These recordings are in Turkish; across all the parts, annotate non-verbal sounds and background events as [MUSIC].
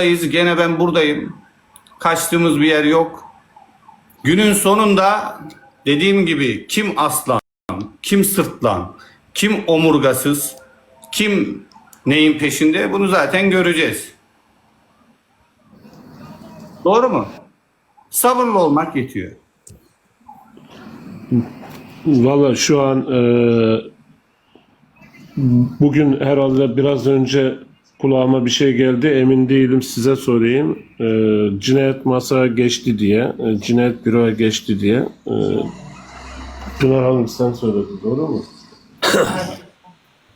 buradayız. Gene ben buradayım. Kaçtığımız bir yer yok. Günün sonunda dediğim gibi kim aslan, kim sırtlan, kim omurgasız, kim neyin peşinde bunu zaten göreceğiz. Doğru mu? Sabırlı olmak yetiyor. Valla şu an e, bugün herhalde biraz önce kulağıma bir şey geldi. Emin değilim size sorayım. E, cinayet masaya geçti diye, e, cinayet büroya geçti diye. E, Pınar Hanım sen söyledin doğru mu? [COUGHS]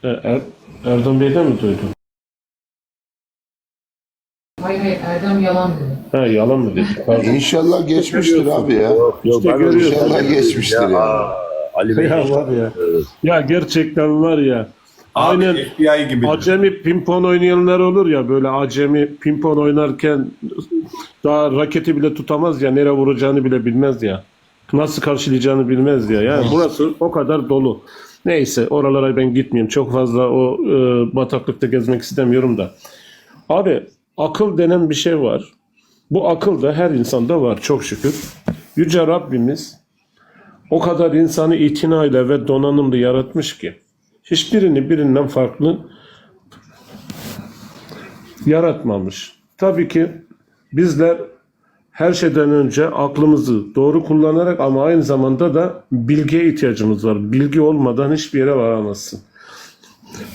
E, er, Erdem Bey'den mi duydun? Hayır hayır Erdem yalan dedi. Ha yalan mı dedi? Pardon. [LAUGHS] İnşallah geçmiştir abi ya. İşte ben görüyorsun. İnşallah geçmiştir ya. Ali Bey. Ya var ya. Ya gerçekten var ya. Abi Aynen FBI gibi. Acemi pimpon oynayanlar olur ya böyle acemi pimpon oynarken daha raketi bile tutamaz ya nereye vuracağını bile bilmez ya. Nasıl karşılayacağını bilmez ya. Yani burası o kadar dolu. Neyse oralara ben gitmeyeyim. Çok fazla o e, bataklıkta gezmek istemiyorum da. Abi akıl denen bir şey var. Bu akıl da her insanda var çok şükür. Yüce Rabbimiz o kadar insanı itinayla ve donanımlı yaratmış ki hiçbirini birinden farklı yaratmamış. Tabii ki bizler her şeyden önce aklımızı doğru kullanarak ama aynı zamanda da bilgiye ihtiyacımız var. Bilgi olmadan hiçbir yere varamazsın.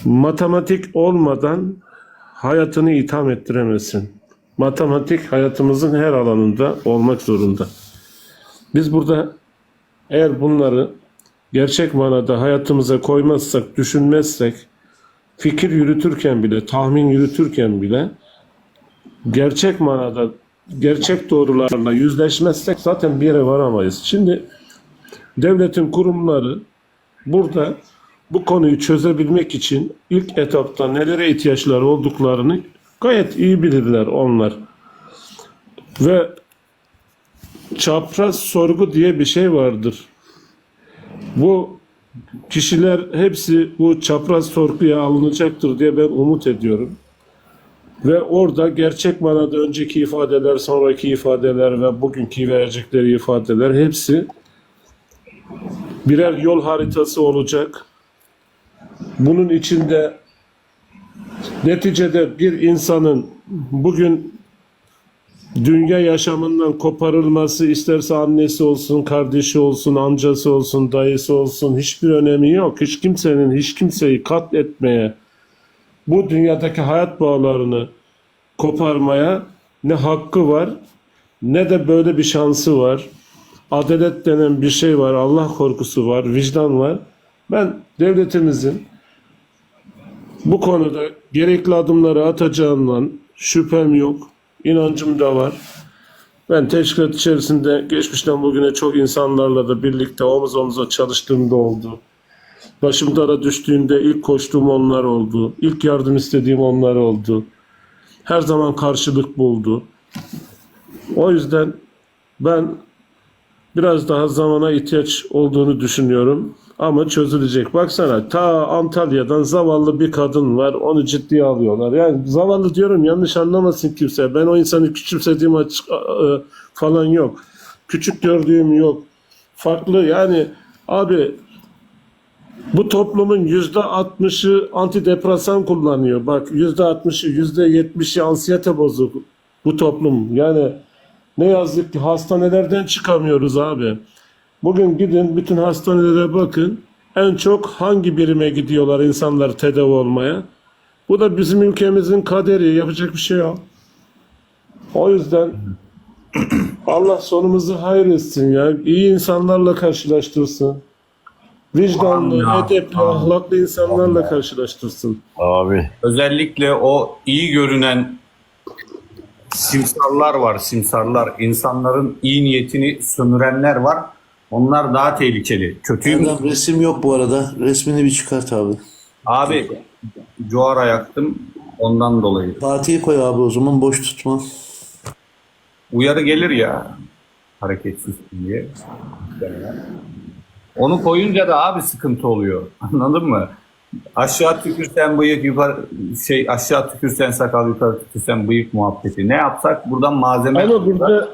Matematik olmadan hayatını itham ettiremezsin. Matematik hayatımızın her alanında olmak zorunda. Biz burada eğer bunları gerçek manada hayatımıza koymazsak, düşünmezsek, fikir yürütürken bile, tahmin yürütürken bile gerçek manada, gerçek doğrularla yüzleşmezsek zaten bir yere varamayız. Şimdi devletin kurumları burada bu konuyu çözebilmek için ilk etapta nelere ihtiyaçları olduklarını gayet iyi bilirler onlar. Ve çapraz sorgu diye bir şey vardır. Bu kişiler hepsi bu çapraz sorguya alınacaktır diye ben umut ediyorum. Ve orada gerçek manada önceki ifadeler, sonraki ifadeler ve bugünkü verecekleri ifadeler hepsi birer yol haritası olacak. Bunun içinde neticede bir insanın bugün dünya yaşamından koparılması isterse annesi olsun, kardeşi olsun, amcası olsun, dayısı olsun hiçbir önemi yok. Hiç kimsenin hiç kimseyi katletmeye, bu dünyadaki hayat bağlarını koparmaya ne hakkı var ne de böyle bir şansı var. Adalet denen bir şey var, Allah korkusu var, vicdan var. Ben devletimizin bu konuda gerekli adımları atacağından şüphem yok. İnancım da var. Ben teşkilat içerisinde geçmişten bugüne çok insanlarla da birlikte omuz omuza çalıştığım da oldu. Başım dara düştüğünde ilk koştuğum onlar oldu. İlk yardım istediğim onlar oldu. Her zaman karşılık buldu. O yüzden ben biraz daha zamana ihtiyaç olduğunu düşünüyorum. Ama çözülecek. Baksana ta Antalya'dan zavallı bir kadın var. Onu ciddiye alıyorlar. Yani zavallı diyorum yanlış anlamasın kimse. Ben o insanı küçümsediğim açık e, falan yok. Küçük gördüğüm yok. Farklı yani abi bu toplumun yüzde altmışı antidepresan kullanıyor. Bak yüzde altmışı, yüzde yetmişi ansiyete bozuk bu toplum. Yani ne yazık ki hastanelerden çıkamıyoruz abi. Bugün gidin bütün hastanelere bakın. En çok hangi birime gidiyorlar insanlar tedavi olmaya? Bu da bizim ülkemizin kaderi. Yapacak bir şey yok. O yüzden Allah sonumuzu hayır etsin ya. İyi insanlarla karşılaştırsın. Vicdanlı, edepli, ahlaklı insanlarla karşılaştırsın. Abi. Özellikle o iyi görünen simsarlar var, simsarlar. İnsanların iyi niyetini sömürenler var. Onlar daha tehlikeli. Kötüyüm. Erdem resim yok bu arada. Resmini bir çıkart abi. Abi cuara yaktım ondan dolayı. Fatih'i koy abi o zaman boş tutma. Uyarı gelir ya hareketsiz diye. Onu koyunca da abi sıkıntı oluyor. [LAUGHS] Anladın mı? Aşağı tükürsen bıyık yukarı şey aşağı tükürsen sakal yukarı tükürsen bıyık muhabbeti. Ne yapsak buradan malzeme Ama burada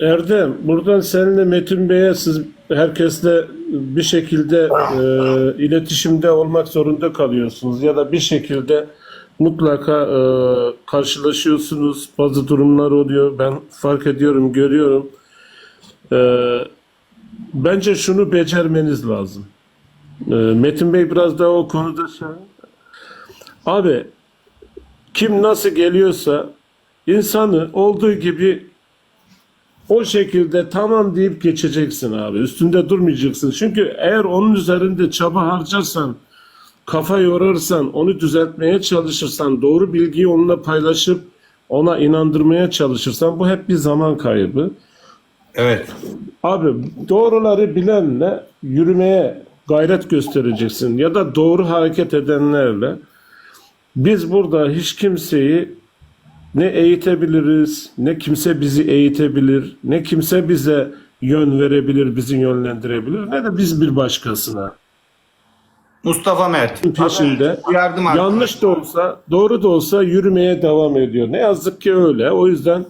Erdem, buradan seninle Metin Bey'e siz herkesle bir şekilde e, iletişimde olmak zorunda kalıyorsunuz ya da bir şekilde mutlaka e, karşılaşıyorsunuz. Bazı durumlar oluyor. Ben fark ediyorum, görüyorum. E, bence şunu becermeniz lazım. E, Metin Bey biraz daha o konuda şey. Abi kim nasıl geliyorsa insanı olduğu gibi o şekilde tamam deyip geçeceksin abi. Üstünde durmayacaksın. Çünkü eğer onun üzerinde çaba harcarsan, kafa yorarsan, onu düzeltmeye çalışırsan, doğru bilgiyi onunla paylaşıp ona inandırmaya çalışırsan bu hep bir zaman kaybı. Evet. Abi doğruları bilenle yürümeye gayret göstereceksin ya da doğru hareket edenlerle. Biz burada hiç kimseyi ne eğitebiliriz, ne kimse bizi eğitebilir, ne kimse bize yön verebilir, bizi yönlendirebilir, ne de biz bir başkasına. Mustafa Mert. Peşinde Yardım yanlış da olsa, doğru da olsa yürümeye devam ediyor. Ne yazık ki öyle. O yüzden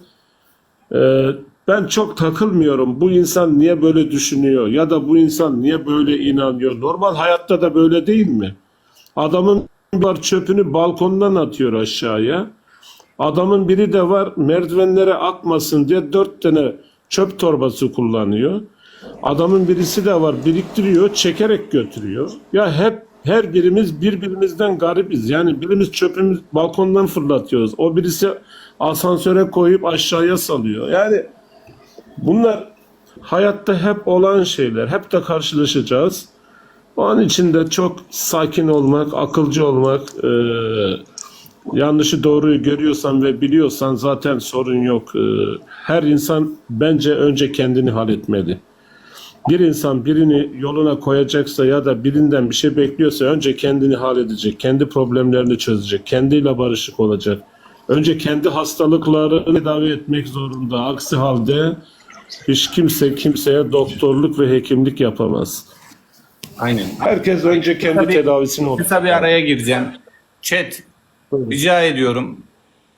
e, ben çok takılmıyorum. Bu insan niye böyle düşünüyor ya da bu insan niye böyle inanıyor? Normal hayatta da böyle değil mi? Adamın var çöpünü balkondan atıyor aşağıya. Adamın biri de var merdivenlere akmasın diye dört tane çöp torbası kullanıyor. Adamın birisi de var biriktiriyor, çekerek götürüyor. Ya hep her birimiz birbirimizden garibiz. Yani birimiz çöpümüz balkondan fırlatıyoruz. O birisi asansöre koyup aşağıya salıyor. Yani bunlar hayatta hep olan şeyler. Hep de karşılaşacağız. Onun için de çok sakin olmak, akılcı olmak, eee yanlışı doğruyu görüyorsan ve biliyorsan zaten sorun yok. Ee, Her insan bence önce kendini halletmeli. Bir insan birini yoluna koyacaksa ya da birinden bir şey bekliyorsa önce kendini halledecek, kendi problemlerini çözecek, kendiyle barışık olacak. Önce kendi hastalıklarını tedavi etmek zorunda. Aksi halde hiç kimse kimseye doktorluk ve hekimlik yapamaz. Aynen. Herkes önce kendi Tabii. tedavisini olur. Kısa bir araya gireceğim. Chat rica ediyorum.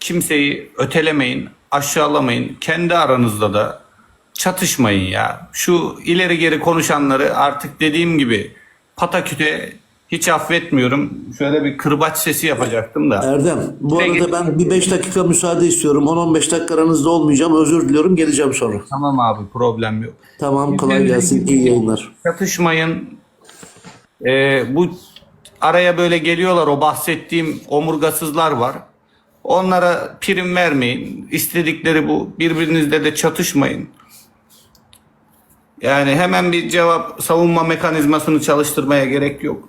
Kimseyi ötelemeyin, aşağılamayın. Kendi aranızda da çatışmayın ya. Şu ileri geri konuşanları artık dediğim gibi pataküte hiç affetmiyorum. Şöyle bir kırbaç sesi yapacaktım da. Erdem, bu Peki. arada ben bir 5 dakika müsaade istiyorum. 10-15 dakika aranızda olmayacağım. Özür diliyorum. Geleceğim sonra. Tamam abi problem yok. Tamam, kolay gelsin. İyi yayınlar. Çatışmayın. Ee, bu araya böyle geliyorlar o bahsettiğim omurgasızlar var. Onlara prim vermeyin. İstedikleri bu. Birbirinizle de çatışmayın. Yani hemen bir cevap savunma mekanizmasını çalıştırmaya gerek yok.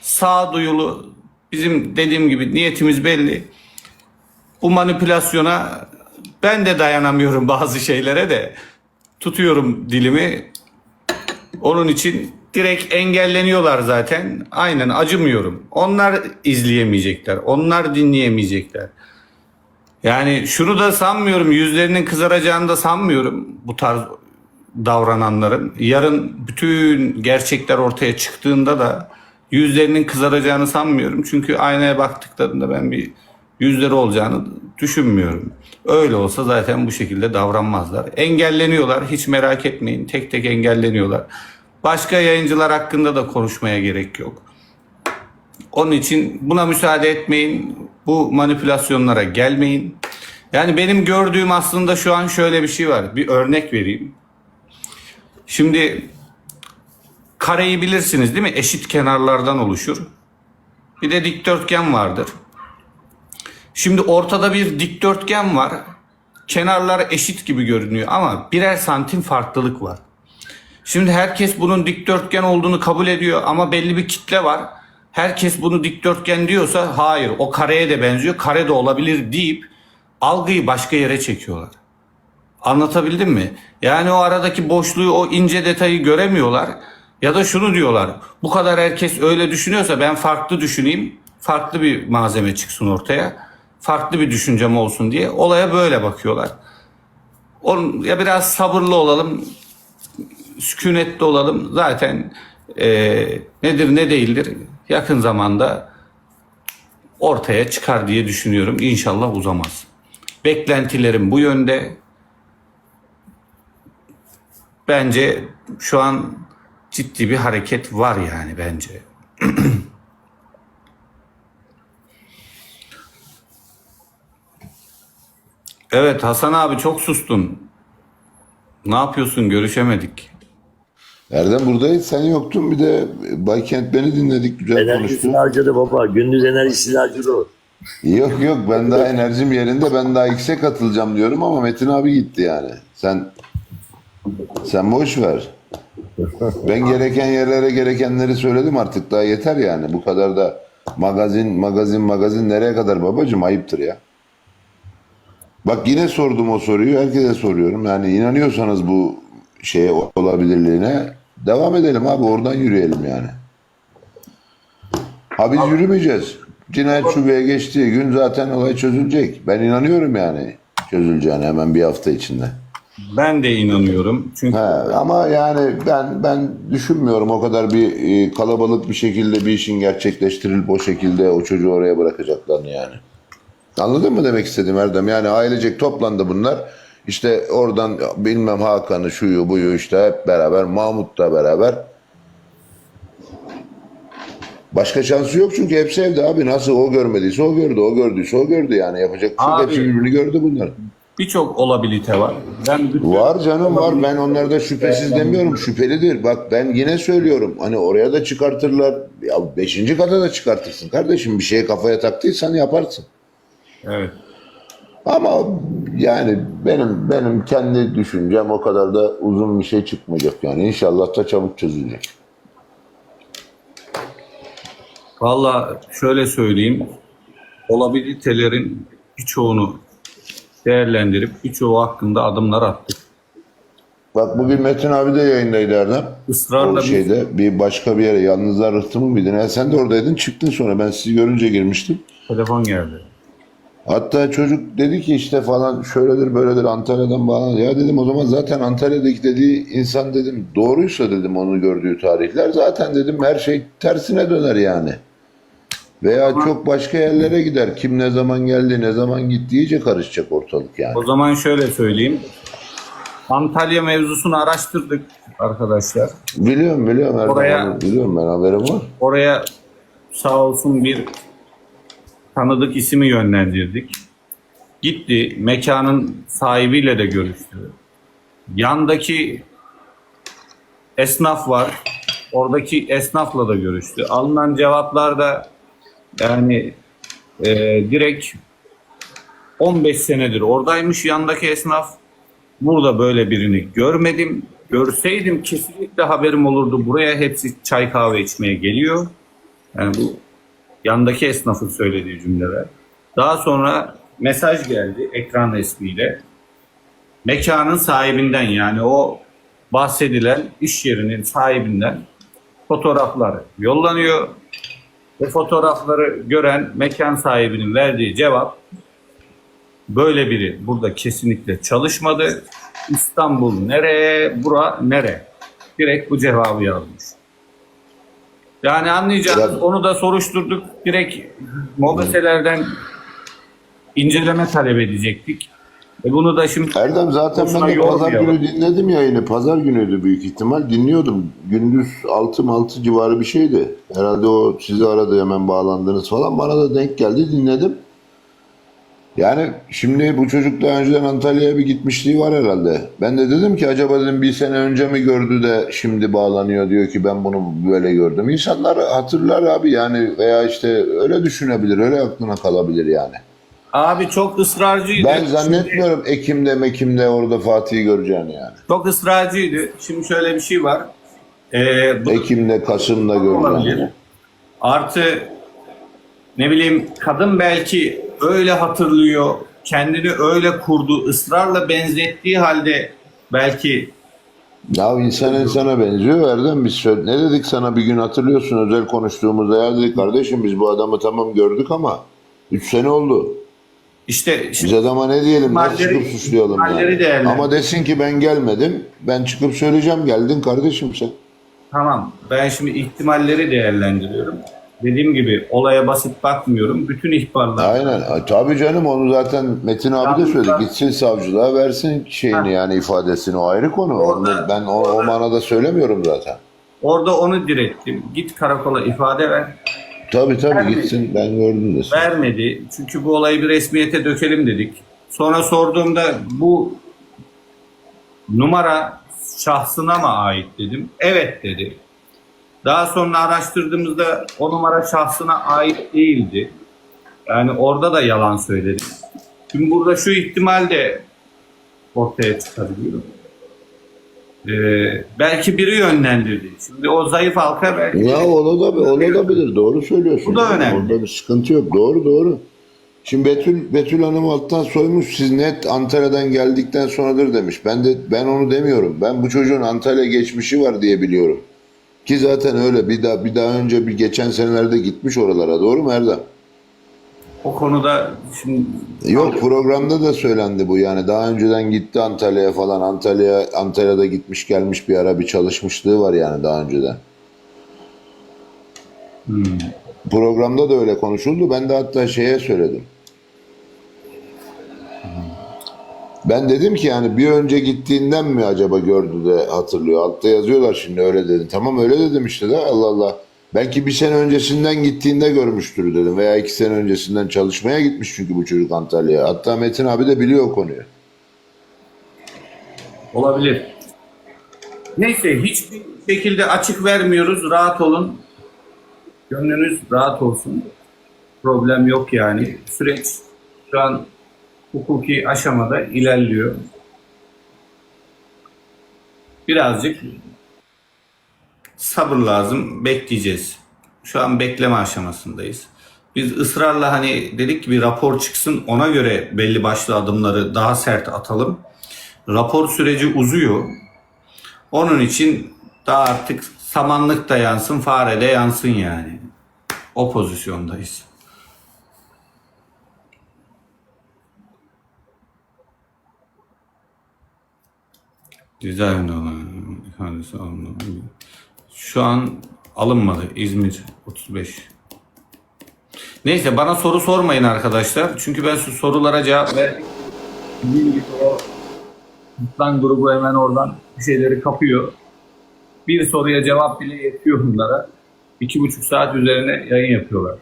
Sağduyulu bizim dediğim gibi niyetimiz belli. Bu manipülasyona ben de dayanamıyorum [LAUGHS] bazı şeylere de tutuyorum dilimi. Onun için direkt engelleniyorlar zaten. Aynen acımıyorum. Onlar izleyemeyecekler. Onlar dinleyemeyecekler. Yani şunu da sanmıyorum. Yüzlerinin kızaracağını da sanmıyorum bu tarz davrananların. Yarın bütün gerçekler ortaya çıktığında da yüzlerinin kızaracağını sanmıyorum. Çünkü aynaya baktıklarında ben bir yüzleri olacağını düşünmüyorum. Öyle olsa zaten bu şekilde davranmazlar. Engelleniyorlar. Hiç merak etmeyin. Tek tek engelleniyorlar. Başka yayıncılar hakkında da konuşmaya gerek yok. Onun için buna müsaade etmeyin. Bu manipülasyonlara gelmeyin. Yani benim gördüğüm aslında şu an şöyle bir şey var. Bir örnek vereyim. Şimdi kareyi bilirsiniz değil mi? Eşit kenarlardan oluşur. Bir de dikdörtgen vardır. Şimdi ortada bir dikdörtgen var. Kenarlar eşit gibi görünüyor ama birer santim farklılık var. Şimdi herkes bunun dikdörtgen olduğunu kabul ediyor ama belli bir kitle var. Herkes bunu dikdörtgen diyorsa hayır o kareye de benziyor. Kare de olabilir deyip algıyı başka yere çekiyorlar. Anlatabildim mi? Yani o aradaki boşluğu, o ince detayı göremiyorlar. Ya da şunu diyorlar. Bu kadar herkes öyle düşünüyorsa ben farklı düşüneyim. Farklı bir malzeme çıksın ortaya. Farklı bir düşüncem olsun diye olaya böyle bakıyorlar. Onun, ya biraz sabırlı olalım. Sükunetli olalım. Zaten eee, nedir ne değildir yakın zamanda ortaya çıkar diye düşünüyorum. İnşallah uzamaz. Beklentilerim bu yönde. Bence şu an ciddi bir hareket var yani bence. [CLEARS THROAT] evet Hasan abi çok sustun. Ne yapıyorsun? Görüşemedik. Erdem buradayız sen yoktun bir de Baykent beni dinledik güzel konuştu. Enerjisini harcadı baba. Gündüz enerjisini harcadı o. Yok yok ben daha enerjim yerinde ben daha X'e katılacağım diyorum ama Metin abi gitti yani. Sen sen boş ver. Ben gereken yerlere gerekenleri söyledim artık daha yeter yani. Bu kadar da magazin magazin magazin nereye kadar babacım ayıptır ya. Bak yine sordum o soruyu herkese soruyorum. Yani inanıyorsanız bu şeye olabilirliğine devam edelim abi oradan yürüyelim yani. Ha biz yürümeyeceğiz. Cinayet şubeye geçtiği gün zaten olay çözülecek. Ben inanıyorum yani çözüleceğine hemen bir hafta içinde. Ben de inanıyorum. Çünkü He, ama yani ben ben düşünmüyorum o kadar bir e, kalabalık bir şekilde bir işin gerçekleştirilip o şekilde o çocuğu oraya bırakacaklarını yani. Anladın mı demek istedim Erdem? Yani ailecek toplandı bunlar. İşte oradan bilmem Hakan'ı şuyu buyu işte hep beraber Mahmut da beraber. Başka şansı yok çünkü hepsi evde abi. Nasıl o görmediyse o gördü, o gördüyse o gördü yani. Yapacak bir şey yok. Abi- Hepsi birbirini gördü bunlar. birçok olabilite var. Ben bütün- Var canım var. Ben onlarda şüphesiz demiyorum. Şüphelidir. Bak ben yine söylüyorum. Hani oraya da çıkartırlar. Ya beşinci kata da çıkartırsın. Kardeşim bir şeye kafaya taktıysan yaparsın. Evet. Ama yani benim benim kendi düşüncem o kadar da uzun bir şey çıkmayacak yani. İnşallah da çabuk çözülecek. Valla şöyle söyleyeyim. Olabilitelerin birçoğunu değerlendirip birçoğu hakkında adımlar attık. Bak bugün Metin abi de yayındaydı Erdem. Israrla O şeyde bir başka bir yere yalnızlar rıhtımı mıydın? Ya sen de oradaydın çıktın sonra ben sizi görünce girmiştim. telefon geldi. Hatta çocuk dedi ki işte falan şöyledir böyledir Antalya'dan bağlan. Ya dedim o zaman zaten Antalya'daki dediği insan dedim doğruysa dedim onu gördüğü tarihler zaten dedim her şey tersine döner yani. Veya çok başka yerlere gider. Kim ne zaman geldi ne zaman gitti iyice karışacak ortalık yani. O zaman şöyle söyleyeyim. Antalya mevzusunu araştırdık arkadaşlar. Biliyorum biliyorum Oraya- biliyorum ben haberim var. Oraya sağ olsun bir tanıdık ismi yönlendirdik. Gitti mekanın sahibiyle de görüştü. Yandaki esnaf var. Oradaki esnafla da görüştü. Alınan cevaplar da yani e, direkt 15 senedir oradaymış yandaki esnaf. Burada böyle birini görmedim. Görseydim kesinlikle haberim olurdu. Buraya hepsi çay kahve içmeye geliyor. Yani bu yandaki esnafın söylediği cümleler. Daha sonra mesaj geldi ekran resmiyle. Mekanın sahibinden yani o bahsedilen iş yerinin sahibinden fotoğraflar yollanıyor. Ve fotoğrafları gören mekan sahibinin verdiği cevap böyle biri burada kesinlikle çalışmadı. İstanbul nereye, bura nere? Direkt bu cevabı yazmış. Yani anlayacağınız Ya- onu da soruşturduk. Direkt mobeselerden inceleme talep edecektik. E bunu da şimdi Erdem zaten ben de pazar günü dinledim yayını. Pazar günüydü büyük ihtimal. Dinliyordum. Gündüz 6 6 civarı bir şeydi. Herhalde o sizi aradı hemen bağlandınız falan. Bana da denk geldi dinledim. Yani şimdi bu çocuk daha önceden Antalya'ya bir gitmişliği var herhalde. Ben de dedim ki acaba dedim bir sene önce mi gördü de şimdi bağlanıyor diyor ki ben bunu böyle gördüm. İnsanlar hatırlar abi yani veya işte öyle düşünebilir, öyle aklına kalabilir yani. abi çok ısrarcıydı. Ben Şimdi- zannetmiyorum Ekim'de Mekim'de orada Fatih'i göreceğini yani. Çok ısrarcıydı. Şimdi şöyle bir şey var. Ee, bu Ekim'de, Kasım'da göreceğini. Artı ne bileyim kadın belki öyle hatırlıyor. Kendini öyle kurdu. ısrarla benzettiği halde belki Ya insan insana benziyor Erdem. Biz ne dedik sana bir gün hatırlıyorsun özel konuştuğumuzda ya dedik kardeşim biz bu adamı tamam gördük ama 3 sene oldu. işte Biz adama ne diyelim nasıl çıkıp suçlayalım yani. Ama desin ki ben gelmedim. Ben çıkıp söyleyeceğim geldin kardeşim sen. Tamam. Ben şimdi ihtimalleri değerlendiriyorum. Dediğim gibi olaya basit bakmıyorum. Bütün ihbarlar Aynen. Tabii canım onu zaten Metin abi de söyledi. Gitsin savcılığa versin şeyini yani ifadesini. O ayrı konu. Onu Orada- ben o, o manada söylemiyorum zaten. orada onu direttim. Git karakola ifade ver. Tabii tabii Vermedi. gitsin ben gördüm de. Vermedi. Çünkü bu olayı bir resmiyete dökelim dedik. Sonra sorduğumda bu numara şahsına mı ait dedim. Evet dedi. Daha sonra araştırdığımızda o numara şahsına ait değildi. Yani orada da yalan söyledim. Şimdi burada şu ihtimal de ortaya çıkabiliyor. Ee, belki biri yönlendirdi. Şimdi o zayıf halka belki Ya onu da onu da bilir. Doğru söylüyorsun. Bu da önemli. Orada bir sıkıntı yok. Doğru doğru. Şimdi Betül Betül Hanım alttan soymuş. Siz net Antalya'dan geldikten sonradır demiş. Ben de ben onu demiyorum. Ben bu çocuğun Antalya geçmişi var diye biliyorum. Ki zaten öyle. Bir daha bir daha önce bir geçen senelerde gitmiş oralara. Doğru mu Erdem? o konuda şimdi Yok programda da söylendi bu yani daha önceden gitti Antalya'ya falan Antalya Antalya'da gitmiş gelmiş bir ara bir çalışmışlığı var yani daha önceden. Programda da öyle konuşuldu. Ben de hatta şeye söyledim. Ben dedim ki yani bir önce gittiğinden mi acaba gördü de hatırlıyor. Altta yazıyorlar şimdi öyle dedi. Tamam öyle dedim işte de Allah Allah. Belki bir sene öncesinden gittiğinde görmüştür dedim. Veya iki sene öncesinden çalışmaya gitmiş çünkü bu çocuk Antalya'ya. Hatta Metin abi de biliyor konuyu. Olabilir. Neyse hiçbir şekilde açık vermiyoruz. Rahat olun. Gönlünüz rahat olsun. Problem yok yani. Süreç şu an hukuki aşamada ilerliyor. Birazcık sabır lazım. Bekleyeceğiz. Şu an bekleme aşamasındayız. Biz ısrarla hani dedik ki bir rapor çıksın ona göre belli başlı adımları daha sert atalım rapor süreci uzuyor. Onun için daha artık samanlık da yansın, fare de yansın yani. O pozisyondayız. Cezaevinde olan ifadesi alınmadı. Şu an alınmadı. İzmir 35. Neyse bana soru sormayın arkadaşlar. Çünkü ben şu sorulara cevap o Lan grubu hemen oradan bir şeyleri kapıyor. Bir soruya cevap bile yetiyor bunlara. İki buçuk saat üzerine yayın yapıyorlar.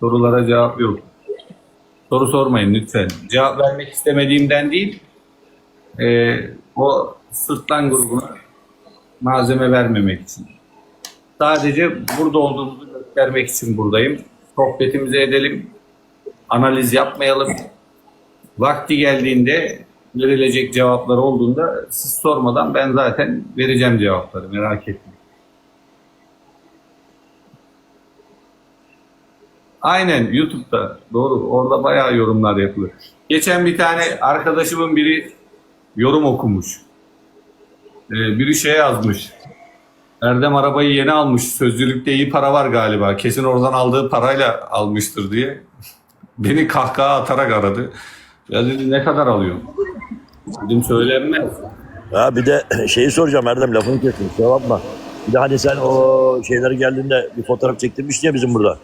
Sorulara cevap yok. Soru sormayın lütfen. Cevap vermek istemediğimden değil, eee, o sırtlan grubuna malzeme vermemek için. Sadece burada olduğumuzu göstermek için buradayım. Sohbetimizi edelim, analiz yapmayalım. Vakti geldiğinde verilecek cevaplar olduğunda siz sormadan ben zaten vereceğim cevapları merak etmeyin. Aynen YouTube'da doğru orada bayağı yorumlar yapılır. Geçen bir tane arkadaşımın biri yorum okumuş. Ee, biri şey yazmış. Erdem arabayı yeni almış. Sözlülükte iyi para var galiba. Kesin oradan aldığı parayla almıştır diye. [LAUGHS] Beni kahkaha atarak aradı. Ya dedi ne kadar alıyorsun? Dedim söylenmez. Ha bir de [CLEARS THROAT] şeyi soracağım Erdem lafını kestim. Bakma. Bir de hani sen o şeyler geldiğinde bir fotoğraf çektirmiştin ya bizim burada.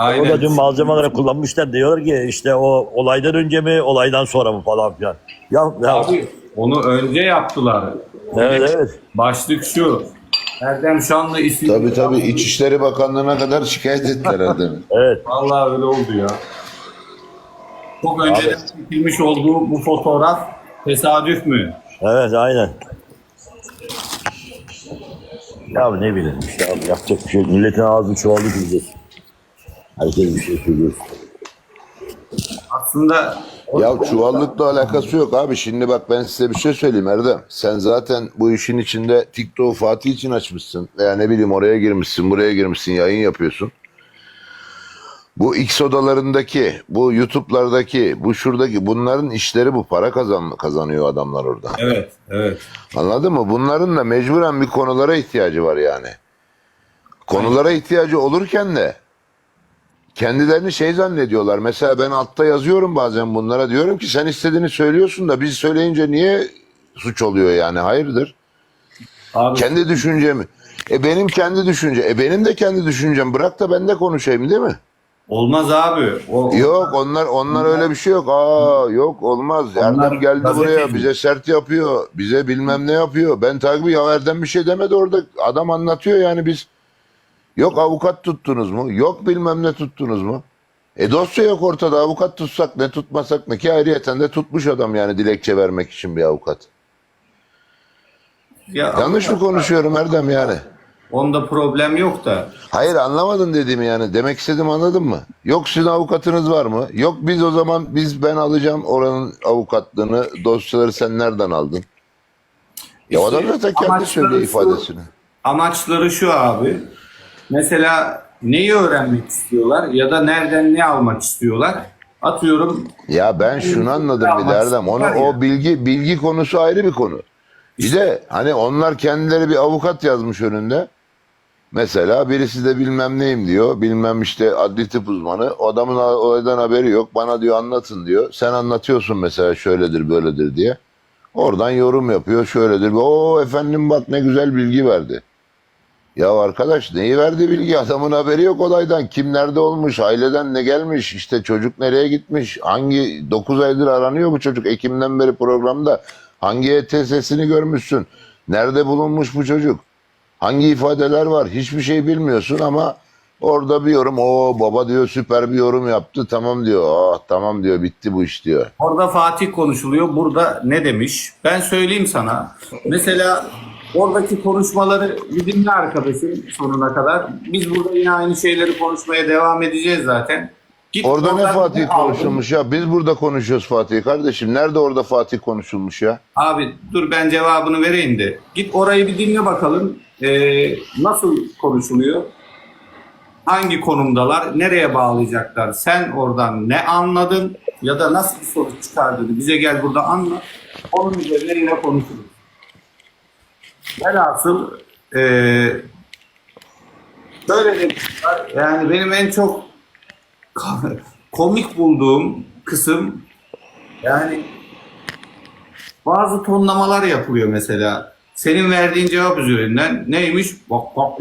O da Aynen. dün malzeme olarak kullanmışlar. Diyorlar ki işte o olaydan önce mi olaydan sonra mı falan filan. Ya, ya Abi onu önce yaptılar. evet evet. Başlık şu. Erdem Şanlı isim. Tabii tabii İçişleri Bakanlığı'na kadar şikayet ettiler Erdem'i. [LAUGHS] Evet. Vallahi öyle oldu ya. Çok önceden çekilmiş olduğu bu fotoğraf tesadüf mü? Evet aynen. Ya ne bileyim işte abi yapacak bir şey. Milletin ağzı çoğaldı diyecek. Herkes bir şey söylüyor. Aslında Ya çuvallıkla alakası yok abi. Şimdi bak ben size bir şey söyleyeyim Erdem. Sen zaten bu işin içinde TikTok Fatih için açmışsın. Veya ne bileyim oraya girmişsin, buraya girmişsin, yayın yapıyorsun. Bu X odalarındaki, bu YouTube'lardaki, bu şuradaki bunların işleri bu para kazan kazanıyor adamlar orada. evet, evet. Anladın mı? Bunların da mecburen bir konulara ihtiyacı var yani. Konulara ihtiyacı olurken de kendilerini şey zannediyorlar. Mesela ben altta yazıyorum bazen bunlara diyorum ki sen istediğini söylüyorsun da biz söyleyince niye suç oluyor yani hayırdır? Abi Kendi düşüncemi. E benim kendi düşünce. E benim de kendi düşüncem. Bırak da ben de konuşayım değil mi? olmaz abi. O, Yok onlar onlar öyle bir şey yok. Aa yok olmaz. Onlar Erdem geldi buraya bize sert yapıyor. Bize bilmem ne yapıyor. Ben tabii ya Erdem bir şey demedi orada. Adam anlatıyor yani biz. Yok avukat tuttunuz mu? Yok bilmem ne tuttunuz mu? E dosya yok ortada. Avukat tutsak ne tutmasak ne ki ayrıyeten de tutmuş adam yani dilekçe vermek için bir avukat. ya, Yanlış mı konuşuyorum Erdem yani? Onda problem yok da. Hayır anlamadın dediğimi yani. Demek istedim anladın mı? Yok sizin avukatınız var mı? Yok biz o zaman biz ben alacağım oranın avukatlığını. Dosyaları sen nereden aldın? Ya adam zaten kendi söylüyor ifadesini. Amaçları şu abi. Mesela neyi öğrenmek istiyorlar ya da nereden ne almak istiyorlar? Atıyorum Ya ben şunu anladım bir de Erdem. Onu, ya. o bilgi bilgi konusu ayrı bir konu. Bir de hani onlar kendileri bir avukat yazmış önünde. Mesela birisi de bilmem neyim diyor. Bilmem işte adli tıp uzmanı. O adamın olaydan haberi yok. Bana diyor anlatın diyor. Sen anlatıyorsun mesela şöyledir böyledir diye. Oradan yorum yapıyor şöyledir. O efendim bak ne güzel bilgi verdi. Ya arkadaş neyi verdi bilgi? Adamın haberi yok olaydan. Kim nerede olmuş? Aileden ne gelmiş? İşte çocuk nereye gitmiş? Hangi 9 aydır aranıyor bu çocuk? Ekim'den beri programda. Hangi ETS'sini görmüşsün? Nerede bulunmuş bu çocuk? Hangi ifadeler var? Hiçbir şey bilmiyorsun ama orada bir yorum. O baba diyor süper bir yorum yaptı. Tamam diyor. Ah tamam diyor. Bitti bu iş diyor. Orada Fatih konuşuluyor. Burada ne demiş? Ben söyleyeyim sana. Mesela oradaki konuşmaları bir dinle arkadaşım sonuna kadar. Biz burada yine aynı şeyleri konuşmaya devam edeceğiz zaten. Git Orada ne Fatih aldın? konuşulmuş ya? Biz burada konuşuyoruz Fatih kardeşim. Nerede orada Fatih konuşulmuş ya? Abi dur ben cevabını vereyim de. Git orayı bir dinle bakalım. Ee, nasıl konuşuluyor? Hangi konumdalar? Nereye bağlayacaklar? Sen oradan ne anladın? Ya da nasıl bir sonuç çıkardığını bize gel burada anlat. Onun üzerine yine konuşuruz. Velhasıl ee, şöyle demişler. Yani benim en çok [LAUGHS] komik bulduğum kısım yani bazı tonlamalar yapılıyor mesela. Senin verdiğin cevap üzerinden neymiş? Bak bak.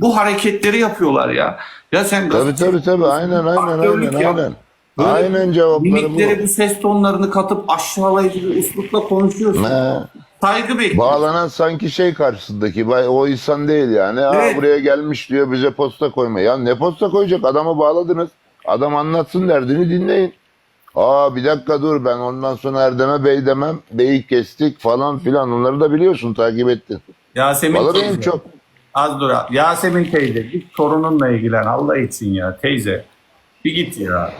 Bu hareketleri yapıyorlar ya. Ya sen Tabii tabii tabii. Aynen aynen aynen aynen. Böyle Aynen cevapları bu. bu ses tonlarını katıp aşağılayıcı bir üslupla konuşuyorsun. He. Saygı bekliyorsun. Bağlanan sanki şey karşısındaki o insan değil yani. Aa, Evet. buraya gelmiş diyor bize posta koyma. Ya ne posta koyacak? Adamı bağladınız. Adam anlatsın derdini dinleyin. Aa bir dakika dur ben ondan sonra Erdem'e bey demem. Beyi kestik falan filan. Onları da biliyorsun takip ettin. Yasemin Vallahi teyze. çok. Az dur. Yasemin teyze git torununla ilgilen Allah için ya teyze. Bir git ya.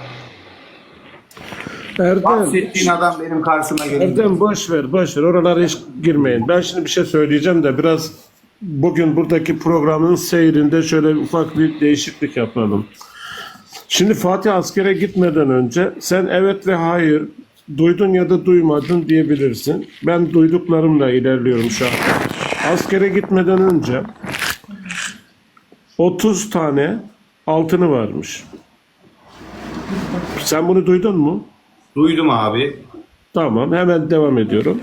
Erdem, Bahsettiğin adam benim karşıma gelince. Erdem boş ver, boş ver. Oralara hiç girmeyin. Ben şimdi bir şey söyleyeceğim de biraz bugün buradaki programın seyrinde şöyle ufak bir değişiklik yapalım. Şimdi Fatih askere gitmeden önce sen evet ve hayır duydun ya da duymadın diyebilirsin. Ben duyduklarımla ilerliyorum şu an. Askere gitmeden önce 30 tane altını varmış. Sen bunu duydun mu? Duydum abi. Tamam hemen devam ediyorum.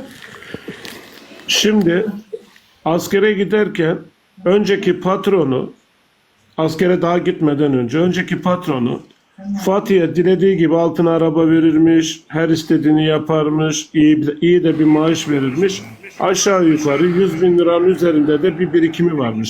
Şimdi askere giderken önceki patronu askere daha gitmeden önce önceki patronu Fatih'e dilediği gibi altın araba verirmiş, her istediğini yaparmış, iyi, iyi de bir maaş verirmiş. Aşağı yukarı 100 bin liranın üzerinde de bir birikimi varmış.